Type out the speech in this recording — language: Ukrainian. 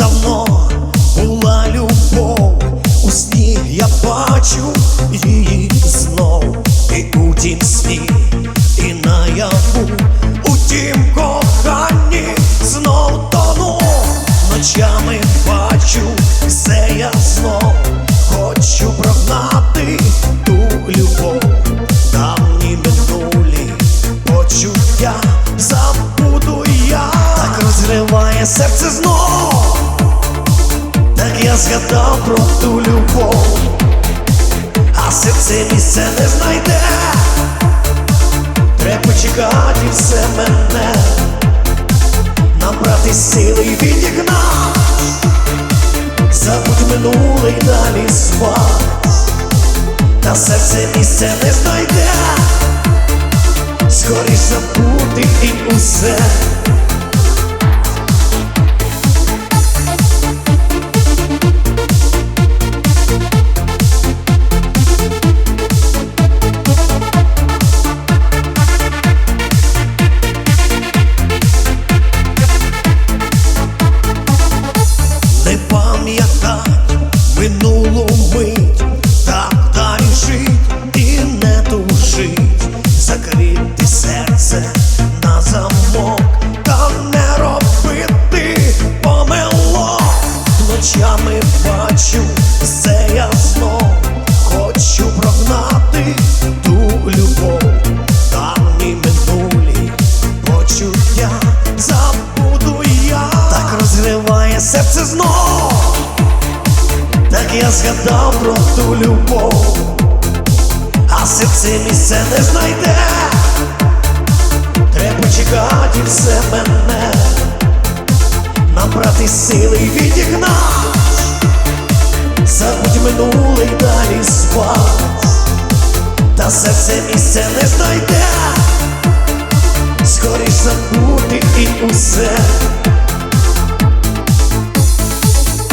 давно. Була любов, у сні я бачу її знов, і у тім сні, і на яву, у тім коханні знов тону, ночами бачу, все я знов, хочу прогнати ту любов, давні минулі почуття забуду я, так розриває серце знов я згадав про ту любов, а серце місце не знайде, треба чекати все мене, набрати сили і відігнати, забудь минулий далі спать, та серце місце не знайде, скоріше забути і усе. Закрити серце на замок, та не робити помилок. Ночами бачу все ясно, хочу прогнати ту любов, давні минулі почуття забуду я, так розриває серце знов, так я згадав про ту любов, серце місце не знайде, треба чекати все мене, набрати сили і відігнати, забудь минуле й далі спать, та серце місце не знайде. Скоріш забути і усе